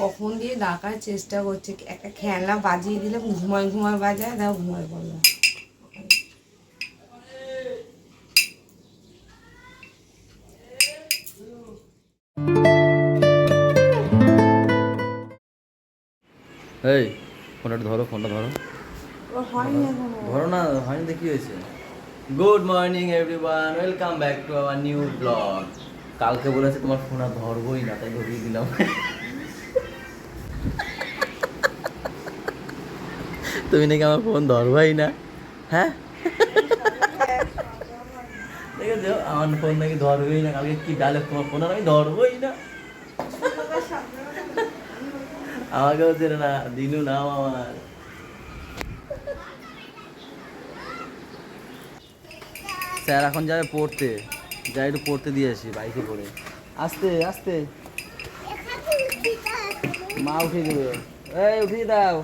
কখন দিয়ে ডাকার চেষ্টা করছে? একটা খেলনা বাজিয়ে দিলে ঘুমায় ঘুমায় বাজায় দাও ঘুমায় পড়ল। এই ফোনটা ধরো ফোনটা ধরো। ধরো না হয়নি কি হয়েছে? Good morning everyone welcome back to our new blog কালকে বলেছে তোমার ফোন আর ধরবোই না তাই ধরিয়ে দিলাম। তুমি নাকি আমার ফোন ধরবাই না? হ্যাঁ? আমার ফোন নাকি ধরবেই না, কালকে কি ডালে তোমার ফোন আর আমি ধরবোই না। আমাকেও চেনে না, দিনু নাম আমার। স্যার, এখন যাবে পড়তে। যাই একটু পড়তে দিয়ে আসি, বাইকে করে। আস্তে আস্তে। মা উঠিয়ে দেবে। এই, উঠিয়ে দাও।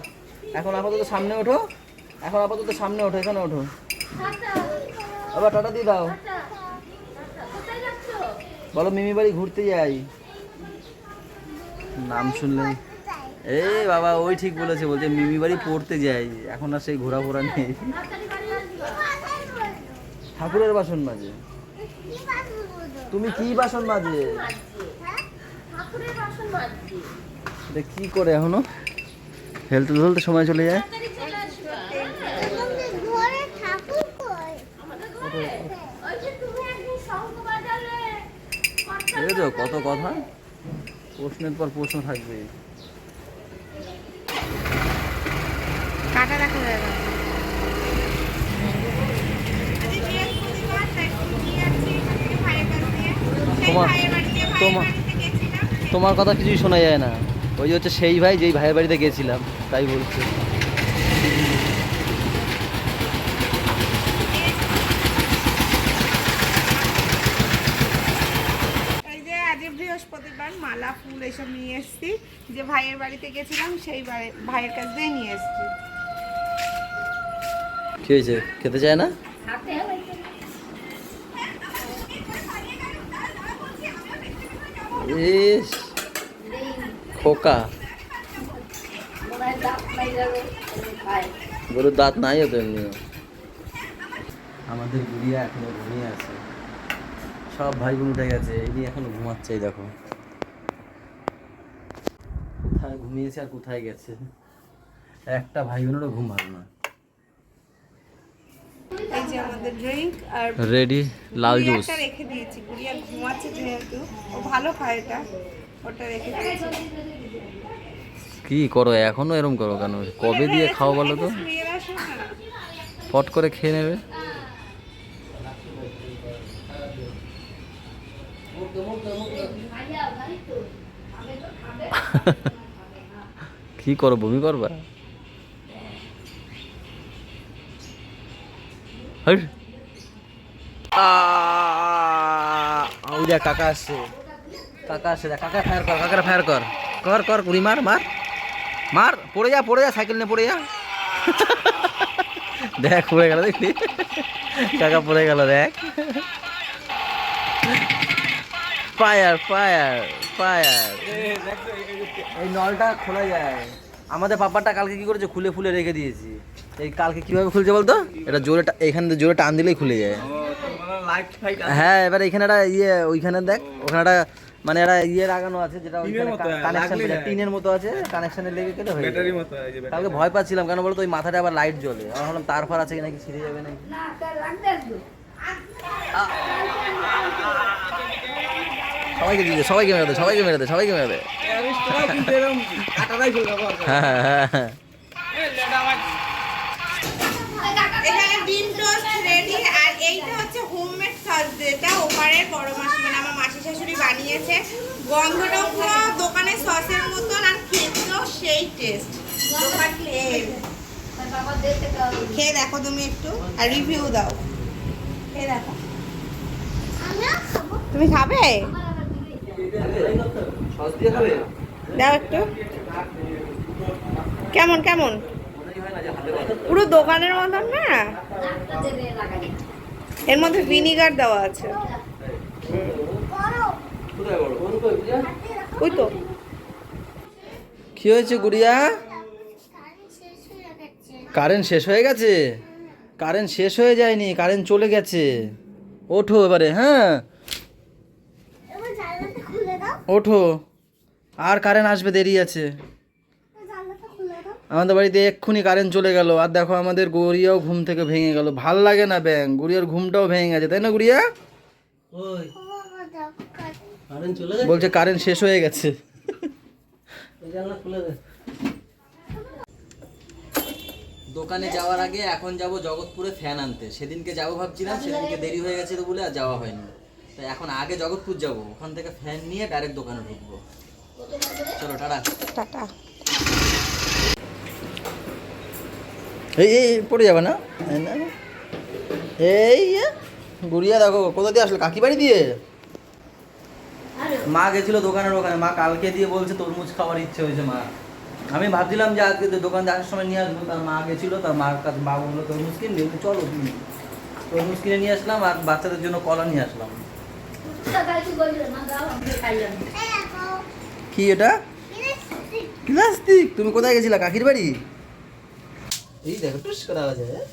এখন আপাতত সামনে ওঠো। এখন আপাতত সামনে ওঠো, এখানে ওঠো। আবার টাটা দিয়ে দাও। বলো, মিমি বাড়ি ঘুরতে যাই। নাম শুনলে এ বাবা, ওই ঠিক বলেছে, বলছে মিমি বাড়ি পড়তে যাই। এখন আর সেই ঘোরাফোরা নেই। ঠাকুরের বাসন মাঝে তুমি কি বাসন এটা কি করে এখনও? হেলতে ধুলতে সময় চলে যায়। দেখেছ কত কথা? প্রশ্নের পর প্রশ্ন থাকবে। কাটা তোমার তোমার তোমার কথা কিছুই শোনা যায় না। ওই হচ্ছে সেই ভাই যেই ভাইয়ের বাড়িতে গেছিলাম তাই বলছি। মালা ফুল এসব নিয়ে এসেছি। যে ভাইয়ের বাড়িতে গেছিলাম সেই ভাইয়ের কাছ দিয়ে নিয়ে এসেছি। কি হয়েছে? খেতে চায় না? ইস। খোকা। গরুর দাঁত নাই তো এমনি আমাদের গুড়িয়া এখনও ঘুমিয়ে আছে। সব ভাই বোন উঠে গেছে এই নিয়ে এখনও ঘুমাচ্ছে দেখো। কোথায় ঘুমিয়েছে আর কোথায় গেছে? একটা ভাই বোনেরও ঘুম ভালো না। এই যে আমাদের ড্রিঙ্ক আর রেডি লাল জুস রেখে দিয়েছি। গুড়িয়া ঘুমাচ্ছে যেহেতু ও ভালো খায় এটা। ওটা রেখে কি করো এখনও এরম করো কেন কবে দিয়ে খাও বলো তো পট করে খেয়ে নেবে কি করো বমি করবা কাকা আসছে কাকা আসছে দেখ কাকা ফায়ার কর কাকার ফায়ার কর। কর কর কুড়ি মার মার। মার পড়ে যা পড়ে যা সাইকেল নিয়ে পড়ে যা। দেখ পড়ে গেল দেখলি? কাকা পড়ে গেল দেখ। ফায়ার ফায়ার ফায়ার এই নলটা খোলা যায়। আমাদের পাপারটা কালকে কি করেছে? খুলে ফুলে রেখে দিয়েছি। এই কালকে কীভাবে খুলছে বলতো? এটা জোরে এখান জোরে টান দিলেই খুলে যায়। হ্যাঁ এবার এখানে একটা ইয়ে ওইখানে দেখ ওখানে একটা মানে একটা ইয়ে লাগানো আছে যেটা কানেকশন টিনের মতো আছে কানেকশনে লেগে গেলে হয়ে যাবে। কালকে ভয় পাচ্ছিলাম কেন বলতো ওই মাথাটা আবার লাইট জ্বলে। আমার ভাবলাম তার ফার আছে কি নাকি ছিঁড়ে যাবে নাকি? সবাইকে দিয়ে দে, সবাইকে মেরে দে সবাইকে মেরে দে সবাইকে মেরে দে। হ্যাঁ হ্যাঁ হ্যাঁ এখানে ডিম টোস্ট রেডি আর এইটা হচ্ছে হোমমেড সস যেটা ওপারের বড় মাসি মানে আমার শাশুড়ি বানিয়েছে। গন্ধটা পুরো দোকানে সসের মতন আর খেতেও সেই টেস্ট খেয়ে দেখো তুমি একটু, আর রিভিউ দাও। খেয়ে দেখো। তুমি খাবে? দাও একটু। কেমন কেমন? পুরো দোকানের মতন না? এর মধ্যে ভিনিগার দেওয়া আছে। ওই তো। কি হয়েছে গুড়িয়া? কারেন্ট শেষ হয়ে গেছে? কারেন্ট শেষ হয়ে যায়নি কারেন্ট চলে গেছে। ওঠো এবারে হ্যাঁ? এবার জানলাটা খুলে দাও। ওঠো। আর কারেন্ট আসবে দেরি আছে। জানলাটা খুলে দাও। আমাদের বাড়িতে এক্ষুনি কারেন্ট চলে গেল। আর দেখো আমাদের গড়িয়াও ঘুম থেকে ভেঙে গেল। ভালো লাগে না ব্যাং গড়িয়ার ঘুমটাও ভেঙে গেছে তাই না গুড়িয়া? বলছে কারেন্ট শেষ হয়ে গেছে। দোকানে যাওয়ার আগে এখন যাব জগৎপুরে ফ্যান আনতে। সেদিনকে যাব ভাবছিলাম সেদিনকে দেরি হয়ে গেছে তো বলে আর যাওয়া হয়নি। তাই এখন আগে জগৎপুর যাব ওখান থেকে ফ্যান নিয়ে ডাইরেক্ট দোকানে ঢুকবো। চলো টাটা। টাটা। এই এই পড়ে যাবে না? এই। গুড়িয়া দেখো কোথা দিয়ে আসলো? কাকি বাড়ি দিয়ে? মা গেছিল দোকানের ওখানে মা কালকে দিয়ে বলছে তরমুজ খাওয়ার ইচ্ছে হয়েছে মা। আমি ভাবছিলাম যে আজকে তো দোকান আসার সময় নিয়ে আসব তার মা গেছিল তার মার কাছে মা বলল তরমুজ কিনবে? চলো তুমি তরমুজ কিনে নিয়ে আসলাম আর বাচ্চাদের জন্য কলা নিয়ে আসলাম। কি এটা? প্লাস্টিক। তুমি কোথায় গেছিলা? কাকির বাড়ি? এই দেখো টুস করে আওয়াজ হয় হ্যাঁ?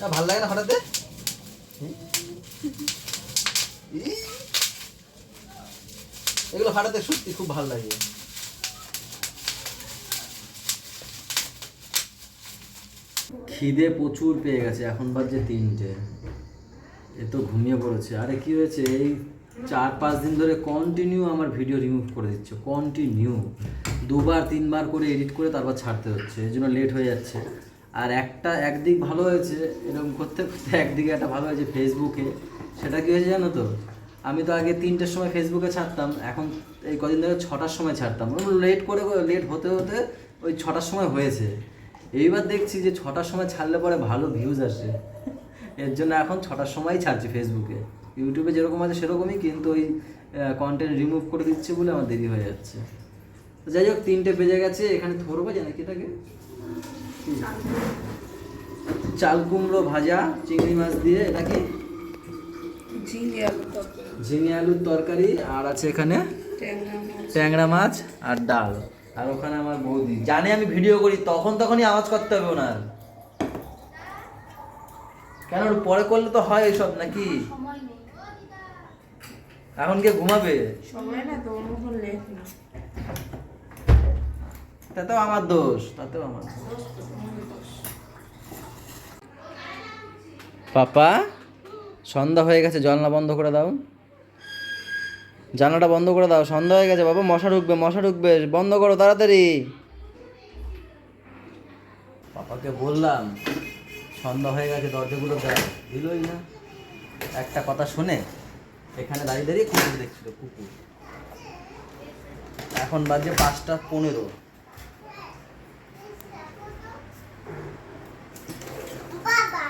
না ভালো লাগে না হঠাৎ? এগুলো হাঁটাতে সত্যি খুব ভালো লাগে। খিদে প্রচুর পেয়ে গেছে, এখন বাজে তিনটে। এ তো ঘুমিয়ে পড়েছে। আরে কি হয়েছে? এই চার পাঁচ দিন ধরে কন্টিনিউ আমার ভিডিও রিমুভ করে দিচ্ছে কন্টিনিউ দুবার, তিনবার করে এডিট করে তারপর ছাড়তে হচ্ছে, এই জন্য লেট হয়ে যাচ্ছে। আর একটা একদিক ভালো হয়েছে, এরকম করতে করতে একদিকে একটা ভালো হয়েছে ফেসবুকে সেটা কি হয়েছে জানো তো? আমি তো আগে তিনটের সময় ফেসবুকে ছাড়তাম এখন এই কদিন ধরে ছটার সময় ছাড়তাম। লেট করে লেট হতে হতে ওই ছটার সময় হয়েছে। এইবার দেখছি যে ছটার সময় ছাড়লে পরে ভালো ভিউজ আসে। এর জন্য এখন ছটার সময়ই ছাড়ছি ফেসবুকে ইউটিউবে যেরকম আছে সেরকমই কিন্তু ওই কন্টেন্ট রিমুভ করে দিচ্ছে বলে আমার দেরি হয়ে যাচ্ছে। যাই হোক তিনটে বেজে গেছে এখানে থরবে জানে কি এটাকে? চাল কুমড়ো ভাজা চিংড়ি মাছ দিয়ে এটা কি? ঝিঙে আলুর তরকারি আর আছে এখানে ট্যাংরা মাছ। আর ডাল। আর ওখানে আমার বৌদি। জানে আমি ভিডিও করি তখন তখনই আওয়াজ করতে হবে ওনার। কেন পরে করলে তো হয় এসব নাকি? এখন কে ঘুমাবে? সময় না তো তাতেও আমার দোষ তাতেও আমার দোষ। পাপা? সন্ধ্যা হয়ে গেছে, জানলা বন্ধ করে দাও। জানলাটা বন্ধ করে দাও, সন্ধ্যা হয়ে গেছে, বাবা, মশা ঢুকবে মশা ঢুকবে, বন্ধ করো তাড়াতাড়ি। পাপাকে বললাম, সন্ধ্যা হয়ে গেছে, দরজাগুলো দিলই না। একটা কথা শুনে এখানে দাঁড়িয়ে দাঁড়িয়ে কুকুর দেখছিল, কুকুর। এখন বাজে পাঁচটা পনেরো।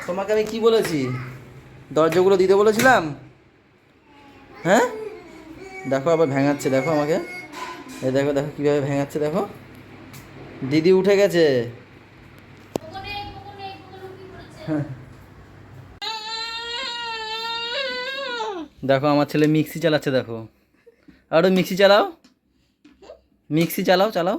তোমাকে আমি কি বলেছি? দরজাগুলো দিতে বলেছিলাম? হ্যাঁ? দেখো আবার ভেঙাচ্ছে, দেখো আমাকে। এই দেখো দেখো কীভাবে ভেঙাচ্ছে, দেখো। দিদি উঠে গেছে। দেখো, আমার ছেলে মিক্সি চালাচ্ছে, দেখো। আর মিক্সি চালাও। মিক্সি চালাও চালাও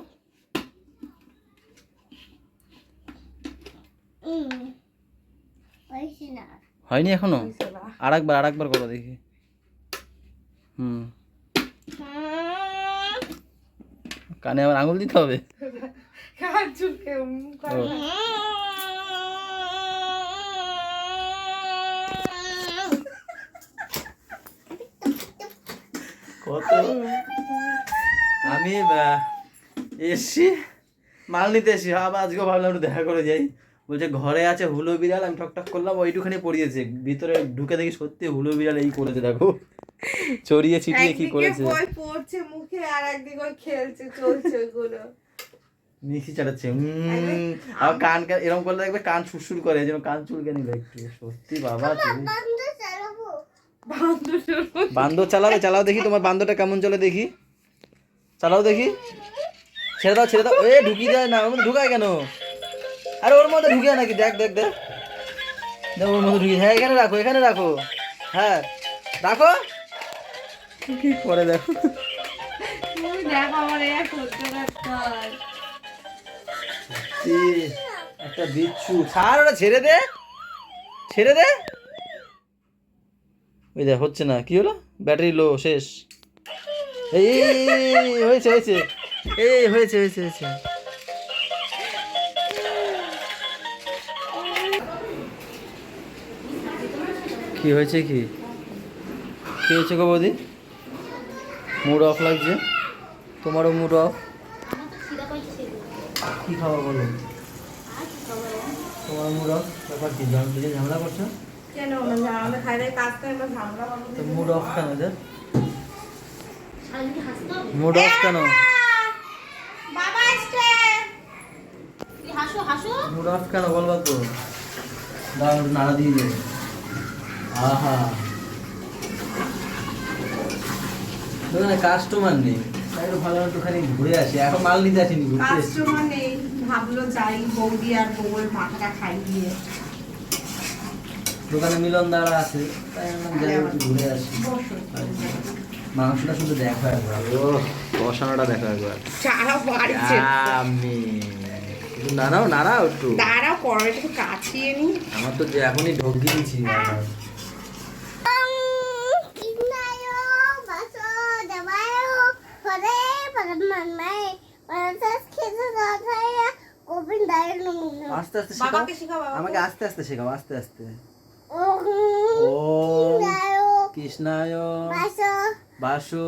হয়েছে না হয়নি এখনও? আর একবার আর একবার করো দেখি। হুম। কানে আবার আঙুল দিতে হবে। কত? আমি এসছি। মাল নিতে এসছি। আবার আজকে ভাবলাম দেখা করে যাই। বলছে ঘরে আছে হুলো বিড়াল আমি ঠক ঠক করলাম ওইটুখানি পড়িয়েছে। ভিতরে ঢুকে দেখি সত্যি হুলো বিড়াল এই করেছে দেখো। চড়িয়ে ছিটিয়ে কি করেছে? বই পড়ছে মুখে আর একদিকে ওই খেলছে চলছে ওগুলো। মিক্সি চালাচ্ছে উম, আর কান এরকম করলে দেখবে কান সুরসুর করে যেন কান চুলকে নিল একটু। সত্যি বাবা তুমি। বান্দর চালাবে। চালাও দেখি তোমার বান্দরটা কেমন চলে দেখি। চালাও দেখি। ছেড়ে দাও ছেড়ে দাও। এ ঢুকিয়ে যায় না ওর ঢুকায় কেন? আরে ওর মধ্যে ঢুকিয়ে নাকি? দেখ দেখ দেখ। দেখ ওর মধ্যে ঢুকিয়ে হ্যাঁ এখানে রাখো এখানে রাখো। হ্যাঁ রাখো। কি করে দেখো? একটা বিচ্ছু। ছাড় ওটা ছেড়ে দে। ছেড়ে দে। ওই দেখ হচ্ছে না। কি হলো? ব্যাটারি লো শেষ। এই, হয়েছে হয়েছে। এই হয়েছে হয়েছে হয়েছে। কি হয়েছে কি? কি হয়েছে গো বৌদি? মুড অফ লাগছে? তোমারও মুড অফ কি খাবার বলো? তোমার মুড অফ ব্যাপার কি ঝাম- দুজন ঝামেলা করছ? মুড অফ কেন? মুড অফ কেন বাবা আসছে! হাসো হাসো? মুড অফ কেন বলবা তো? দাও নাড়া দিয়ে দে আহা। দোকানে কাস্টমার নেই। একটু ভালো একটুখানি ঘুরে আসি। এখন মাল নিতে আসিনি ঘুরতে। কাস্টমার নেই। ভাবলো যাই বৌদি আর বউয়ের মাথাটা খাই দিয়ে। দোকানে মিলন দ্বারা আছে। তাই আমি যাই একটু ঘুরে আসি। মাংসটা শুধু দেখো একবার ও দেখো একবার। আমি একটু নাড়াও নাড়াও একটু। দাঁড়াও কড়াইটা কাছিয়ে নি। আমার তো এখনই ঢোক দিয়েছি কিনায়ো বাসো দেবায়ো হরে পরমান্মায় পরসাস খেতে দাথায়া গোবিন্দায় নমঃ আস্তে আস্তে শেখাও। আমাকে আস্তে আস্তে শেখাও আস্তে আস্তে। ওম ওম কৃষ্ণায় বাসু।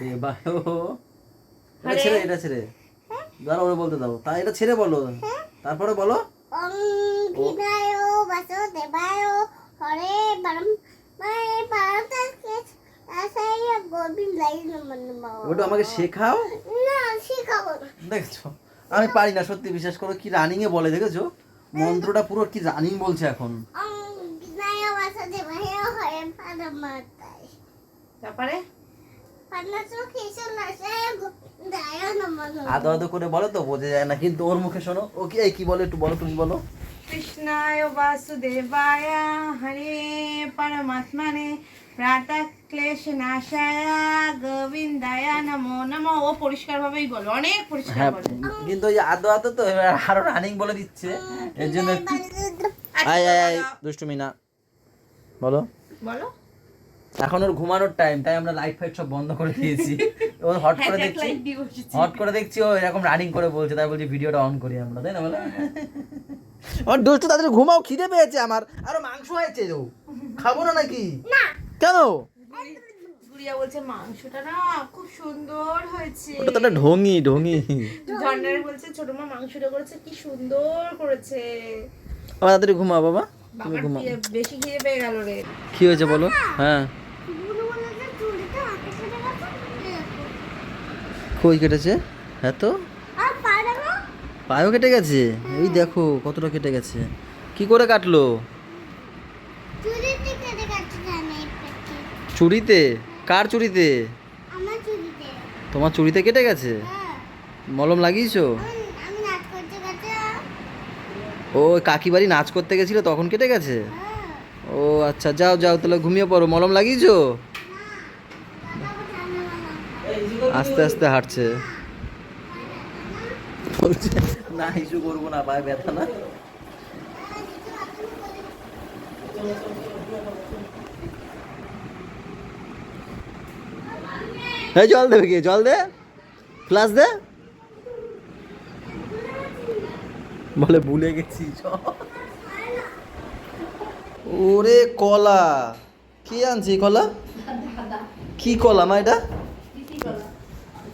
দেবায়। এটা ছেড়ে এটা ছেড়ে। দাঁড়া ওরে বলতে দাও। তা এটা ছেড়ে বলো। তারপরে বলো। বাসো দেবায়ো। হরে গোবিন্দায় নমঃ ওটা আমাকে শেখাও? না শিখাবো না। দেখছ? আমি পারি না সত্যি বিশ্বাস করো কি রানিং এ বলে দেখেছ? মন্ত্রটা পুরো কি রানিং বলছে এখন? তারপরে? আদো আদো করে বলো তো বোঝা যায় না কিন্তু ওর মুখে শোনো। ও কি এই কি বলে একটু বলো তুমি বলো। কৃষ্ণায় বাসুদেবায় হরে পরমাত্মনে প্রাতঃ ক্লেশ নাশায় গোবিন্দায় নমো নমো। ও পরিষ্কার ভাবেই বলো অনেক পরিষ্কার হ্যাঁ বলো। কিন্তু ওই আদো আদো তো এবার আরও রানিং বলে দিচ্ছে। এর জন্য আচ্ছা, আয় আয় আয় বলো। দুষ্টুমি না বলো। বলো। এখন ওর ঘুমানোর টাইম তাই আমরা লাইট ফাইট সব বন্ধ করে দিয়েছি। ও হট করে দেখছি। হট করে দেখছি ও এরকম রানিং করে বলছে তাই বলছি ভিডিওটা অন করি আমরা তাই না বলো? আমার দুষ্টু তাদের ঘুমাও খিদে পেয়েছে আমার। আরও মাংস হয়েছে খাব না নাকি? কেন? গুড়িয়া বলছে মাংসটা না খুব সুন্দর হয়েছে। ওটা তো একটা ঢঙি ঢঙি। ঝর্ণার বলছে ছোট মা মাংসটা করেছে কি সুন্দর করেছে। আবার তাড়াতাড়ি বাবা। তুমি বেশি খিদে পেয়ে গেল রে। কি হয়েছে বলো? হ্যাঁ। কই কেটেছে? হ্যাঁ তো। পায়েও কেটে গেছে? এই দেখো কতটা কেটে গেছে। কি করে কাটলো চুড়িতে কেটে গেছে জানে পেটে চুরিতে কার চুরিতে তোমার চুরিতে কেটে গেছে? হ্যাঁ। মলম লাগিয়েছো? ও কাকি বাড়ি নাচ করতে গেছিল তখন কেটে গেছে? হ্যাঁ। ও আচ্ছা যাও যাও তাহলে ঘুমিয়ে পড়ো। মলম লাগিয়েছো? আস্তে আস্তে হাঁটছে। বলছে না করব না পায়ে ব্যথা না। এই জল দেবে কি জল দে। ফ্লাস দে। বলে ভুলে গেছি। ওরে কলা। কি আনছি কলা? কি কলা মা এটা?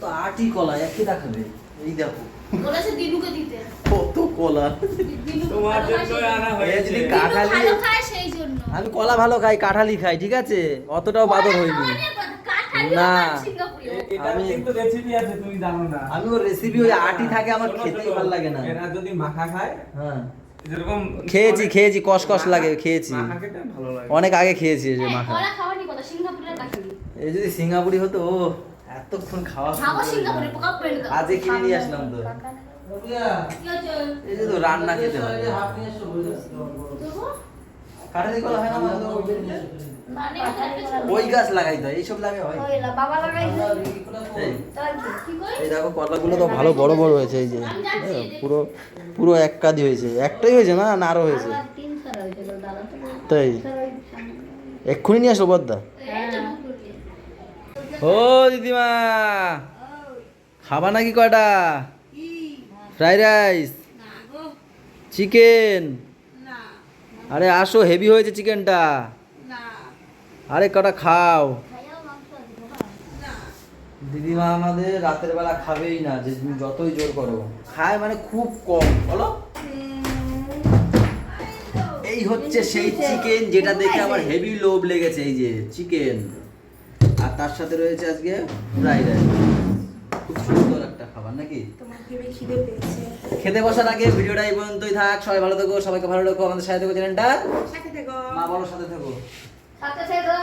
তো আটি কলা একই দেখাবে। এই দেখো। বলেছে দিনুকে দিতে। কত কলা। তোমার জন্য আনা এ যদি কাঁঠালি ভালো খায় সেই জন্য। আমি কলা ভালো খাই কাঁঠালি খাই ঠিক আছে? অতটাও বাদর হইনি। না। আমি- কিন্তু রেসিপি আছে তুমি জানো না। আমি ওর রেসিপি ওই আটি থাকে আমার শোনো, খেতেই ভালো লাগে না। এরা যদি মাখা খায় হ্যাঁ। যেরকম খেয়েছি খেয়েছি কষ লাগে খেয়েছি। মাখা খেতে ভালো লাগে। অনেক আগে খেয়েছি যে মাখা। সিঙ্গাপুরের কাঠালি এই যদি সিঙ্গাপুরি হতো ও এতক্ষণ খাওয়া আজকে কিনে নিয়ে আসলাম তো। এই যে তো রান্না খেতে হবে দেবো কাঠালি হয় না ওই- মানে একটা ওই গাছ লাগাই তো এইসব লাগে হয়। এই, তাই কি? কি করে এই দেখো কলাগুলো তো ভালো বড় বড় হয়েছে এই যে হ্যাঁ, পুরো পুরো এক কাদি হয়েছে। একটাই হয়েছে না? না আরও হয়েছে। তাই? এক্ষুনি নিয়ে আসো বদ্দা দিয়ে। ও দিদিমা। খাবা নাকি কয়টা? Fried rice. চিকেন। আরে আসো হেভি হয়েছে চিকেনটা আরে কটা খাও। দিদিমা আমাদের রাতের বেলা খাবেই না যে তুমি যতই জোর করো। খায় মানে খুব কম বলো? এই হচ্ছে সেই চিকেন যেটা দেখে আমার হেভি লোভ লেগেছে এই যে চিকেন আর তার সাথে রয়েছে আজকে ফ্রাইড রাইস খাবার নাকি? খেতে বসার আগে ভিডিওটা এই পর্যন্তই থাক সবাই ভালো থেকো সবাইকে ভালো রাখো আমাদের সাথে থেকো চ্যানেলটা। সাথে থেকো। মা বলো সাথে থেকো। সাথে থেকো।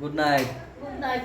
Good night good night